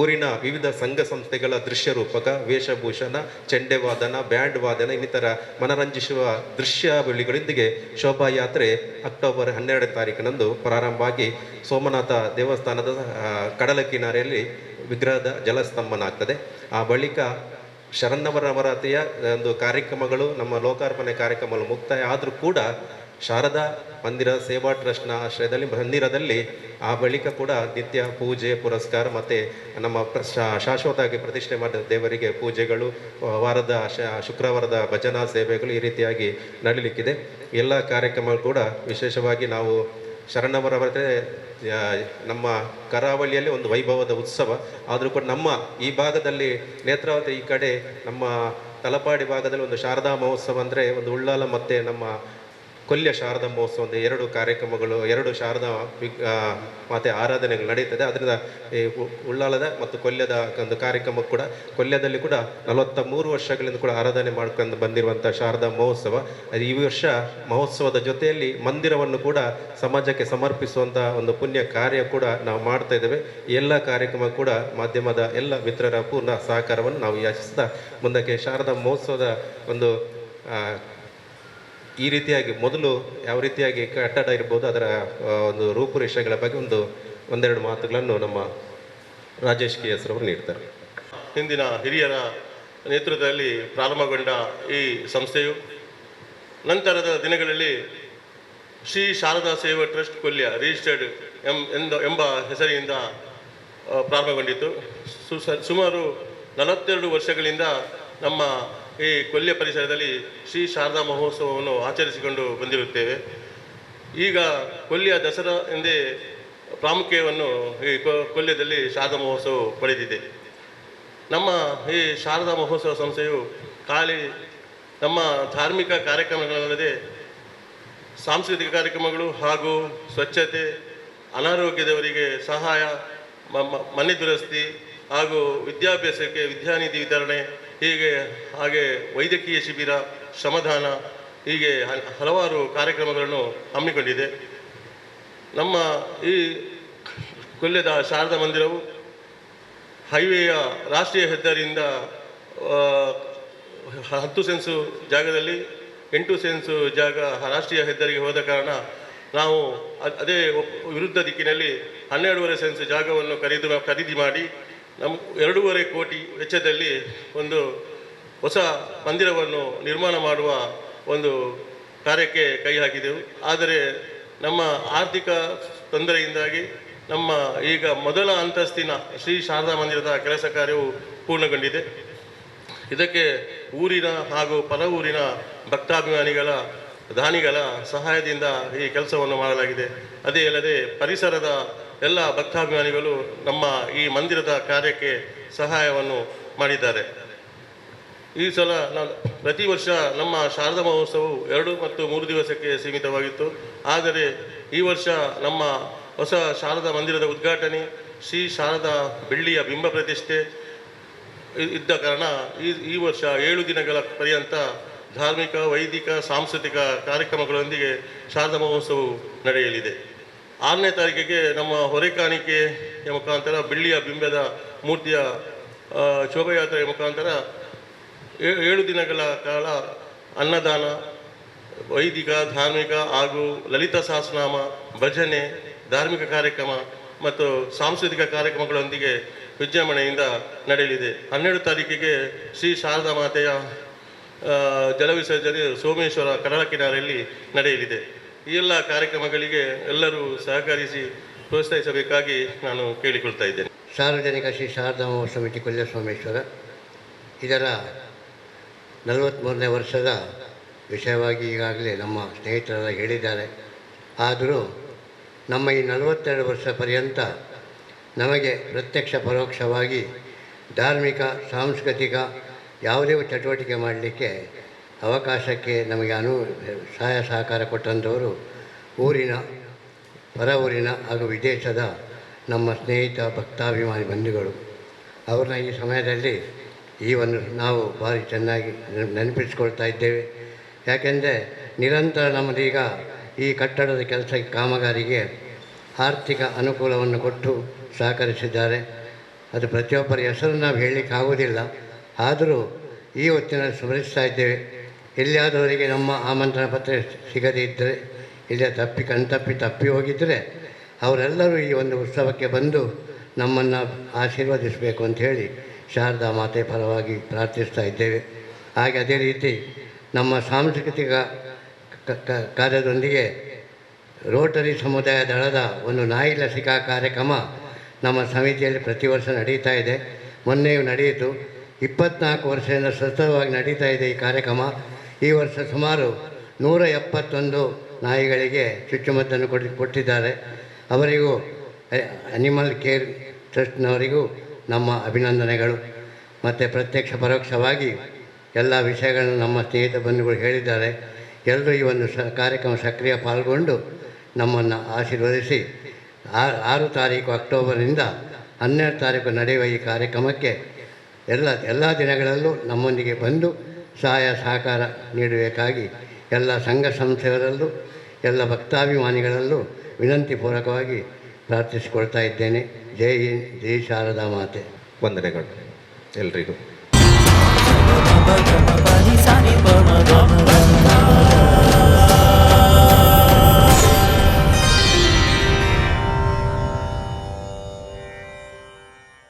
ಊರಿನ ವಿವಿಧ ಸಂಘ ಸಂಸ್ಥೆಗಳ ದೃಶ್ಯ ರೂಪಕ, ವೇಷಭೂಷಣ ಚೆಂಡೆ ವಾದನ ಬ್ಯಾಂಡ್ ವಾದನ ಇನ್ನಿತರ ಮನರಂಜಿಸುವ ದೃಶ್ಯಾವಳಿಗಳೊಂದಿಗೆ ಶೋಭಾಯಾತ್ರೆ ಅಕ್ಟೋಬರ್ ಹನ್ನೆರಡನೇ ತಾರೀಕಿನಂದು ಪ್ರಾರಂಭ ಆಗಿ ಸೋಮನಾಥ ದೇವಸ್ಥಾನದ ಕಡಲ ಕಿನಾರೆಯಲ್ಲಿ ವಿಗ್ರಹದ ಜಲಸ್ತಂಭನ ಆಗ್ತದೆ. ಆ ಬಳಿಕ ಶರನ್ನವರವರಾತಿಯ ಒಂದು ಕಾರ್ಯಕ್ರಮಗಳು, ನಮ್ಮ ಲೋಕಾರ್ಪಣೆ ಕಾರ್ಯಕ್ರಮಗಳು ಮುಕ್ತಾಯ ಆದರೂ ಕೂಡ ಶಾರದಾ ಮಂದಿರ ಸೇವಾ ಟ್ರಸ್ಟ್ನ ಆಶ್ರಯದಲ್ಲಿ ಮಂದಿರದಲ್ಲಿ ಆ ಬಳಿಕ ಕೂಡ ನಿತ್ಯ ಪೂಜೆ, ಪುರಸ್ಕಾರ ಮತ್ತು ನಮ್ಮ ಶಾಶ್ವತವಾಗಿ ಪ್ರತಿಷ್ಠೆ ಮಾಡಿದ ದೇವರಿಗೆ ಪೂಜೆಗಳು ವಾರದ ಶುಕ್ರವಾರದ ಭಜನಾ ಸೇವೆಗಳು ಈ ರೀತಿಯಾಗಿ ನಡೀಲಿಕ್ಕಿದೆ. ಎಲ್ಲ ಕಾರ್ಯಕ್ರಮಗಳು ಕೂಡ ವಿಶೇಷವಾಗಿ ನಾವು ಶರಣವರ ನಮ್ಮ ಕರಾವಳಿಯಲ್ಲಿ ಒಂದು ವೈಭವದ ಉತ್ಸವ. ಆದರೂ ಕೂಡ ನಮ್ಮ ಈ ಭಾಗದಲ್ಲಿ ನೇತ್ರಾವತಿ ಈ ಕಡೆ ನಮ್ಮ ತಲಪಾಡಿ ಭಾಗದಲ್ಲಿ ಒಂದು ಶಾರದಾ ಮಹೋತ್ಸವ ಅಂದರೆ ಒಂದು ಉಳ್ಳಾಲ ಮತ್ತು ನಮ್ಮ ಕೊಲ್ಯ ಶಾರದಾ ಮಹೋತ್ಸವ ಒಂದು ಎರಡು ಕಾರ್ಯಕ್ರಮಗಳು, ಎರಡು ಶಾರದಾ ಮಾತೆ ಆರಾಧನೆಗಳು ನಡೆಯುತ್ತದೆ. ಅದರಿಂದ ಈ ಉಳ್ಳಾಲದ ಮತ್ತು ಕೊಲ್ಯದ ಒಂದು ಕಾರ್ಯಕ್ರಮ ಕೂಡ ಕೊಲ್ಯದಲ್ಲಿ ಕೂಡ ನಲವತ್ತ ಮೂರು ವರ್ಷಗಳಿಂದ ಕೂಡ ಆರಾಧನೆ ಮಾಡ್ಕೊಂಡು ಬಂದಿರುವಂಥ ಶಾರದಾ ಮಹೋತ್ಸವ. ಈ ವರ್ಷ ಮಹೋತ್ಸವದ ಜೊತೆಯಲ್ಲಿ ಮಂದಿರವನ್ನು ಕೂಡ ಸಮಾಜಕ್ಕೆ ಸಮರ್ಪಿಸುವಂಥ ಒಂದು ಪುಣ್ಯ ಕಾರ್ಯ ಕೂಡ ನಾವು ಮಾಡ್ತಾ ಇದ್ದೇವೆ. ಎಲ್ಲ ಕಾರ್ಯಕ್ರಮ ಕೂಡ ಮಾಧ್ಯಮದ ಎಲ್ಲ ಮಿತ್ರರ ಪೂರ್ಣ ಸಹಕಾರವನ್ನು ನಾವು ಯಾಚಿಸ್ತಾ ಮುಂದಕ್ಕೆ ಶಾರದಾ ಮಹೋತ್ಸವದ ಒಂದು ಈ ರೀತಿಯಾಗಿ ಮೊದಲು ಯಾವ ರೀತಿಯಾಗಿ ಕಟ್ಟಡ ಇರ್ಬೋದು, ಅದರ ಒಂದು ರೂಪುರೇಷೆಗಳ ಬಗ್ಗೆ ಒಂದು, ಒಂದೆರಡು ಮಾತುಗಳನ್ನು ನಮ್ಮ ರಾಜೇಶ್ ಕೆ ಎಸ್ ನೀಡ್ತಾರೆ. ಹಿಂದಿನ ಹಿರಿಯರ ನೇತೃತ್ವದಲ್ಲಿ ಪ್ರಾರಂಭಗೊಂಡ ಈ ಸಂಸ್ಥೆಯು, ನಂತರದ ದಿನಗಳಲ್ಲಿ ಶ್ರೀ ಶಾರದಾ ಸೇವಾ ಟ್ರಸ್ಟ್ ಕೊಲ್ಯ ರಿಜಿಸ್ಟರ್ಡ್ ಎಂ, ಎಂದ, ಎಂಬ ಹೆಸರಿನಿಂದ ಪ್ರಾರಂಭಗೊಂಡಿತು ಸುಮಾರು ನಲವತ್ತೆರಡು ವರ್ಷಗಳಿಂದ ನಮ್ಮ ಈ ಕೊಲ್ಯ ಪರಿಸರದಲ್ಲಿ ಶ್ರೀ ಶಾರದಾ ಮಹೋತ್ಸವವನ್ನು ಆಚರಿಸಿಕೊಂಡು ಬಂದಿರುತ್ತೇವೆ. ಈಗ ಕೊಲ್ಲಿಯ ದಸರಾ ಎಂದೇ ಪ್ರಾಮುಖ್ಯವನ್ನು ಈ ಕೊಲ್ಯದಲ್ಲಿ ಶಾರದಾ ಮಹೋತ್ಸವ ಪಡೆದಿದೆ. ನಮ್ಮ ಈ ಶಾರದಾ ಮಹೋತ್ಸವ ಸಂಸ್ಥೆಯು ಖಾಲಿ ನಮ್ಮ ಧಾರ್ಮಿಕ ಕಾರ್ಯಕ್ರಮಗಳಲ್ಲದೆ ಸಾಂಸ್ಕೃತಿಕ ಕಾರ್ಯಕ್ರಮಗಳು ಹಾಗೂ ಸ್ವಚ್ಛತೆ, ಅನಾರೋಗ್ಯದವರಿಗೆ ಸಹಾಯ ಮನೆ ದುರಸ್ತಿ ಹಾಗೂ ವಿದ್ಯಾಭ್ಯಾಸಕ್ಕೆ ವಿದ್ಯಾನಿಧಿ ವಿತರಣೆ ಹೀಗೆ ಹಾಗೆ ವೈದ್ಯಕೀಯ ಶಿಬಿರ, ಶ್ರಮದಾನ, ಹೀಗೆ ಹಲವಾರು ಕಾರ್ಯಕ್ರಮಗಳನ್ನು ಹಮ್ಮಿಕೊಂಡಿದೆ. ನಮ್ಮ ಈ ಕೊಲ್ಲದ ಶಾರದಾ ಮಂದಿರವು ಹೈವೇಯ ರಾಷ್ಟ್ರೀಯ ಹೆದ್ದಾರಿಯಿಂದ ಹತ್ತು ಸೆನ್ಸು ಜಾಗದಲ್ಲಿ ಎಂಟು ಸೆನ್ಸು ಜಾಗ ರಾಷ್ಟ್ರೀಯ ಹೆದ್ದಾರಿಗೆ ಹೋದ ಕಾರಣ ನಾವು ಅದೇ ವಿರುದ್ಧ ದಿಕ್ಕಿನಲ್ಲಿ ಹನ್ನೆರಡೂವರೆ ಸೆನ್ಸ್ ಜಾಗವನ್ನು ಖರೀದಿ ಖರೀದಿ ಮಾಡಿ ನಮ್ಮ ಎರಡೂವರೆ ಕೋಟಿ ವೆಚ್ಚದಲ್ಲಿ ಒಂದು ಹೊಸ ಮಂದಿರವನ್ನು ನಿರ್ಮಾಣ ಮಾಡುವ ಒಂದು ಕಾರ್ಯಕ್ಕೆ ಕೈ ಹಾಕಿದೆವು. ಆದರೆ ನಮ್ಮ ಆರ್ಥಿಕ ತೊಂದರೆಯಿಂದಾಗಿ ನಮ್ಮ ಈಗ ಮೊದಲ ಅಂತಸ್ತಿನ ಶ್ರೀ ಶಾರದಾ ಮಂದಿರದ ಕೆಲಸ ಕಾರ್ಯವು ಪೂರ್ಣಗೊಂಡಿದೆ. ಇದಕ್ಕೆ ಊರಿನ ಹಾಗೂ ಪರ ಊರಿನ ಭಕ್ತಾಭಿಮಾನಿಗಳ, ದಾನಿಗಳ ಸಹಾಯದಿಂದ ಈ ಕೆಲಸವನ್ನು ಮಾಡಲಾಗಿದೆ. ಅದೇ ಅಲ್ಲದೆ ಪರಿಸರದ ಎಲ್ಲ ಭಕ್ತಾಭಿಮಾನಿಗಳು ನಮ್ಮ ಈ ಮಂದಿರದ ಕಾರ್ಯಕ್ಕೆ ಸಹಾಯವನ್ನು ಮಾಡಿದ್ದಾರೆ. ಈ ಸಲ ನಾನು ಪ್ರತಿ ವರ್ಷ ನಮ್ಮ ಶಾರದಾ ಮಹೋತ್ಸವವು ಎರಡು ಮತ್ತು ಮೂರು ದಿವಸಕ್ಕೆ ಸೀಮಿತವಾಗಿತ್ತು. ಆದರೆ ಈ ವರ್ಷ ನಮ್ಮ ಹೊಸ ಶಾರದಾ ಮಂದಿರದ ಉದ್ಘಾಟನೆ, ಶ್ರೀ ಶಾರದಾ ಬೆಳ್ಳಿಯ ಬಿಂಬ ಪ್ರತಿಷ್ಠೆ ಇದ್ದ ಕಾರಣ ಈ ಈ ವರ್ಷ ಏಳು ದಿನಗಳ ಪರ್ಯಂತ ಧಾರ್ಮಿಕ, ವೈದಿಕ, ಸಾಂಸ್ಕೃತಿಕ ಕಾರ್ಯಕ್ರಮಗಳೊಂದಿಗೆ ಶಾರದಾ ಮಹೋತ್ಸವವು ನಡೆಯಲಿದೆ. ಆರನೇ ತಾರೀಕಿಗೆ ನಮ್ಮ ಹೊರೆ ಕಾಣಿಕೆಯ ಮುಖಾಂತರ, ಬೆಳ್ಳಿಯ ಬಿಂಬದ ಮೂರ್ತಿಯ ಶೋಭಾಯಾತ್ರೆಯ ಮುಖಾಂತರ ಏಳು ದಿನಗಳ ಕಾಲ ಅನ್ನದಾನ, ವೈದಿಕ, ಧಾರ್ಮಿಕ ಹಾಗೂ ಲಲಿತ ಸಹಸ್ರನಾಮ ಭಜನೆ, ಧಾರ್ಮಿಕ ಕಾರ್ಯಕ್ರಮ ಮತ್ತು ಸಾಂಸ್ಕೃತಿಕ ಕಾರ್ಯಕ್ರಮಗಳೊಂದಿಗೆ ವಿಜೃಂಭಣೆಯಿಂದ ನಡೆಯಲಿದೆ. ಹನ್ನೆರಡು ತಾರೀಕಿಗೆ ಶ್ರೀ ಶಾರದಾ ಮಾತೆಯ ಜಲವಿಸರ್ಜನೆ ಸೋಮೇಶ್ವರ ಕಡಲ ಕಿನಾರೆಯಲ್ಲಿ ನಡೆಯಲಿದೆ. ಈ ಎಲ್ಲ ಕಾರ್ಯಕ್ರಮಗಳಿಗೆ ಎಲ್ಲರೂ ಸಹಕರಿಸಿ ಪ್ರೋತ್ಸಾಹಿಸಬೇಕಾಗಿ ನಾನು ಕೇಳಿಕೊಳ್ತಾ ಇದ್ದೇನೆ. ಸಾರ್ವಜನಿಕ ಶ್ರೀ ಶಾರದಾ ಮಹೋತ್ಸವ ಸಮಿತಿ ಕೊಲ್ಯ ಇದರ ನಲವತ್ತ್ಮೂರನೇ ವರ್ಷದ ವಿಷಯವಾಗಿ ಈಗಾಗಲೇ ನಮ್ಮ ಸ್ನೇಹಿತರೆಲ್ಲ ಹೇಳಿದ್ದಾರೆ. ಆದರೂ ನಮ್ಮ ಈ ನಲವತ್ತೆರಡು ವರ್ಷ ಪರ್ಯಂತ ನಮಗೆ ಪ್ರತ್ಯಕ್ಷ ಪರೋಕ್ಷವಾಗಿ ಧಾರ್ಮಿಕ, ಸಾಂಸ್ಕೃತಿಕ ಯಾವುದೇ ಚಟುವಟಿಕೆ ಮಾಡಲಿಕ್ಕೆ ಅವಕಾಶಕ್ಕೆ ನಮಗೆ ಅನು ಸಹಾಯ ಸಹಕಾರ ಕೊಟ್ಟಂಥವರು ಊರಿನ, ಹೊರ ಊರಿನ ಹಾಗೂ ವಿದೇಶದ ನಮ್ಮ ಸ್ನೇಹಿತ, ಭಕ್ತಾಭಿಮಾನಿ ಬಂಧುಗಳು. ಅವ್ರನ್ನ ಈ ಸಮಯದಲ್ಲಿ ಈ ಒಂದು ನಾವು ಭಾರಿ ಚೆನ್ನಾಗಿ ನೆನ- ನೆನಪಿಸ್ಕೊಳ್ತಾ ಇದ್ದೇವೆ. ಯಾಕೆಂದರೆ ನಿರಂತರ ನಮ್ಮದೀಗ ಈ ಕಟ್ಟಡದ ಕೆಲಸ ಕಾಮಗಾರಿಗೆ ಆರ್ಥಿಕ ಅನುಕೂಲವನ್ನು ಕೊಟ್ಟು ಸಹಕರಿಸಿದ್ದಾರೆ. ಅದು ಪ್ರತಿಯೊಬ್ಬರ ಹೆಸರು ನಾವು ಹೇಳಲಿಕ್ಕೆ ಆಗುವುದಿಲ್ಲ ಆದರೂ ಈ ಹೊತ್ತಿನಲ್ಲಿ ಸ್ಮರಿಸ್ತಾ ಇದ್ದೇವೆ. ಎಲ್ಲಿಯಾದವರಿಗೆ ನಮ್ಮ ಆಮಂತ್ರಣ ಪತ್ರ ಸಿಗದೇ ಇದ್ದರೆ ಇಲ್ಲೇ ತಪ್ಪಿ ಕಣ್ತಪ್ಪಿ ತಪ್ಪಿ ಹೋಗಿದ್ದರೆ, ಅವರೆಲ್ಲರೂ ಈ ಒಂದು ಉತ್ಸವಕ್ಕೆ ಬಂದು ನಮ್ಮನ್ನು ಆಶೀರ್ವದಿಸಬೇಕು ಅಂತ ಹೇಳಿ ಶಾರದಾ ಮಾತೆ ಪರವಾಗಿ ಪ್ರಾರ್ಥಿಸ್ತಾ ಇದ್ದೇವೆ. ಹಾಗೆ ಅದೇ ರೀತಿ ನಮ್ಮ ಸಾಂಸ್ಕೃತಿಕ ಕಾರ್ಯದೊಂದಿಗೆ ರೋಟರಿ ಸಮುದಾಯ ದಳದ ಒಂದು ನಾಯಿ ಲಸಿಕಾ ಕಾರ್ಯಕ್ರಮ ನಮ್ಮ ಸಮಿತಿಯಲ್ಲಿ ಪ್ರತಿ ವರ್ಷ ನಡೀತಾ ಇದೆ. ಮೊನ್ನೆಯೂ ನಡೆಯಿತು. ಇಪ್ಪತ್ನಾಲ್ಕು ವರ್ಷದಿಂದ ಸತತವಾಗಿ ನಡೀತಾ ಇದೆ ಈ ಕಾರ್ಯಕ್ರಮ. ಈ ವರ್ಷ ಸುಮಾರು ನೂರ ಎಪ್ಪತ್ತೊಂದು ನಾಯಿಗಳಿಗೆ ಚುಚ್ಚುಮದ್ದನ್ನು ಕೊಟ್ಟು, ಕೊಟ್ಟಿದ್ದಾರೆ. ಅವರಿಗೂ ಅನಿಮಲ್ ಕೇರ್ ಟ್ರಸ್ಟ್ನವರಿಗೂ ನಮ್ಮ ಅಭಿನಂದನೆಗಳು. ಮತ್ತು ಪ್ರತ್ಯಕ್ಷ ಪರೋಕ್ಷವಾಗಿ ಎಲ್ಲ ವಿಷಯಗಳನ್ನು ನಮ್ಮ ಸ್ನೇಹಿತ ಬಂಧುಗಳು ಹೇಳಿದ್ದಾರೆ. ಎಲ್ಲರೂ ಈ ಒಂದು ಸ, ಕಾರ್ಯಕ್ರಮ ಸಕ್ರಿಯ ಪಾಲ್ಗೊಂಡು ನಮ್ಮನ್ನು ಆಶೀರ್ವದಿಸಿ ಆರು ತಾರೀಕು ಅಕ್ಟೋಬರ್ನಿಂದ ಹನ್ನೆರಡು ತಾರೀಕು ನಡೆಯುವ ಈ ಕಾರ್ಯಕ್ರಮಕ್ಕೆ ಎಲ್ಲ ಎಲ್ಲ ದಿನಗಳಲ್ಲೂ ನಮ್ಮೊಂದಿಗೆ ಬಂದು ಸಹಾಯ ಸಹಕಾರ ನೀಡಬೇಕಾಗಿ ಎಲ್ಲ ಸಂಘ ಸಂಸ್ಥೆಗಳಲ್ಲೂ ಎಲ್ಲ ಭಕ್ತಾಭಿಮಾನಿಗಳಲ್ಲೂ ವಿನಂತಿಪೂರ್ವಕವಾಗಿ ಪ್ರಾರ್ಥಿಸಿಕೊಳ್ತಾ ಇದ್ದೇನೆ. ಜೈ ಹಿಂದ್ ಜೈ ಶಾರದಾ ಮಾತೆ. ವಂದನೆಗಳು ಎಲ್ರಿಗೂ.